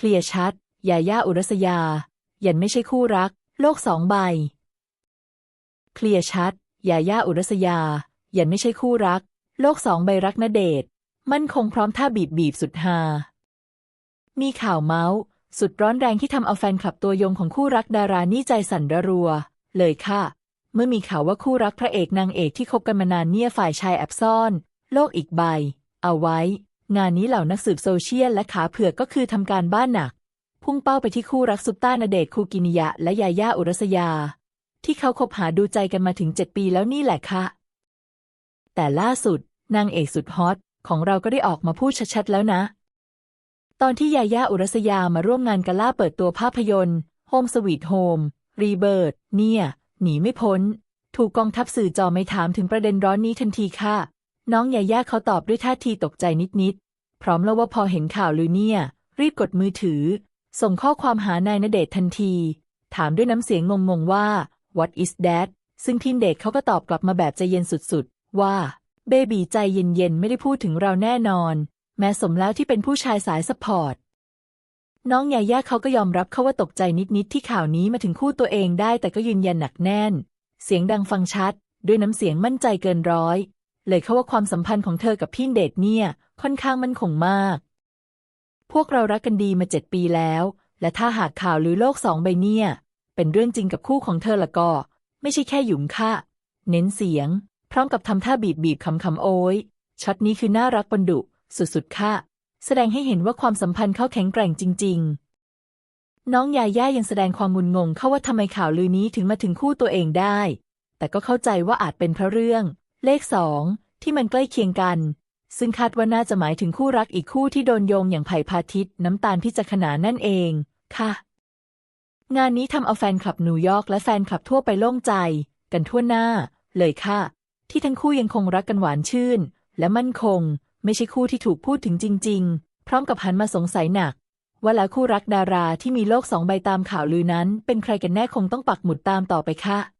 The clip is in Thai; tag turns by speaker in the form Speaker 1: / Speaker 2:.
Speaker 1: เคลียร์ชัด ยาย่าอุรัสยา ยันไม่ใช่คู่รัก โลกสองใบ เคลียร์ชัด ยาย่าอุรัสยา ยันไม่ใช่คู่รัก โลกสองใบรักนเดชมั่นคงพร้อมท่าบีบบีบสุดฮา มีข่าวเมาส์สุดร้อนแรงที่ทำเอาแฟนคลับตัวยงของคู่รักดารานี่ใจสั่นระรัว เลยค่ะ เมื่อมีข่าวว่าคู่รักพระเอกนางเอกที่คบกันมานานเนี่ยฝ่ายชายแอบซ่อน โลกอีกใบ เอาไว้ งานนี้เหล่านักสืบโซเชียลและขาเผือกก็คือทำการบ้านหนัก พุ่งเป้าไปที่คู่รักซุปตาณเดชคูกินิยะ และยาย่าอุรัสยา ที่เขาคบหาดูใจกันมาถึงเจ็ดปีแล้วนี่แหละค่ะ แต่ล่าสุด นางเอกสุดฮอตของเราก็ได้ออกมาพูดชัดๆแล้วนะ ตอนที่ยาย่าอุรัสยามาร่วมงานกาล่าเปิดตัวภาพยนตร์ Home Sweet Home รีเบิร์ดเนี่ย หนีไม่พ้น ถูกกองทัพสื่อจอไม่ถามถึงประเด็นร้อนนี้ทันทีค่ะ น้องยาย่าเขาตอบด้วยท่าทีตกใจนิดๆ พร้อมเล่าว่าพอเห็นข่าวลือเนี่ย รีบกดมือถือ ส่งข้อความหานายณเดชน์ทันที ถามด้วยน้ำเสียงงงๆว่า what is that ซึ่งทินเดชน์เขาก็ตอบกลับมาแบบใจเย็นสุดๆ ว่า เบบีใจเย็นๆ ไม่ได้พูดถึงเราแน่นอน แม้สมแล้วที่เป็นผู้ชายสายสปอร์ต น้องยาย่าเขาก็ยอมรับเขาว่าตกใจนิดๆ ที่ข่าวนี้มาถึงคู่ตัวเองได้แต่ก็ยืนยันหนักแน่น เสียงดังฟังชัด ด้วยน้ำเสียงมั่นใจเกินร้อย เลยเขาว่าความสัมพันธ์ของเธอกับพี่เดชเนี่ย ค่อนข้างมั่นคงมาก พวกเรารักกันดีมาเจ็ดปีแล้ว และถ้าหากข่าวหรือโลกสองใบเนี่ย เป็นเรื่องจริงกับคู่ของเธอละก็ ไม่ใช่แค่หยุมค่ะ เน้นเสียง พร้อมกับทำท่าบีบบีบคำคำโอยช็อตนี้คือน่ารักบันดุสุดๆค่ะ แสดงให้เห็นว่าความสัมพันธ์เขาแข็งแกร่งจริง ๆ น้องยาย่ายังแสดงความงุนงงเข้าว่าทำไมข่าวลือนี้ถึงมาถึงคู่ตัวเองได้ แต่ก็เข้าใจว่าอาจเป็นเพราะเรื่อง เลขสองที่มันใกล้เคียงกัน ซึ่งคาดว่าน่าจะหมายถึงคู่รักอีกคู่ที่โดนโยงอย่างไผ่พาทิตน้ำตาลพิจักขณานั่นเอง ค่ะ งานนี้ทำเอาแฟนคลับนิวยอร์กและแฟนคลับทั่วไปโล่งใจ กันทั่วหน้า เลยค่ะ ที่ทั้งคู่ยังคงรักกันหวานชื่น และมั่นคง ไม่ใช่คู่ที่ถูกพูดถึงจริง ๆ พร้อมกับหันมาสงสัยหนักว่าแล้วคู่รักดาราที่มีโลกสองใบตามข่าวลือนั้น เป็นใครกันแน่คงต้องปักหมุดตามต่อไปค่ะ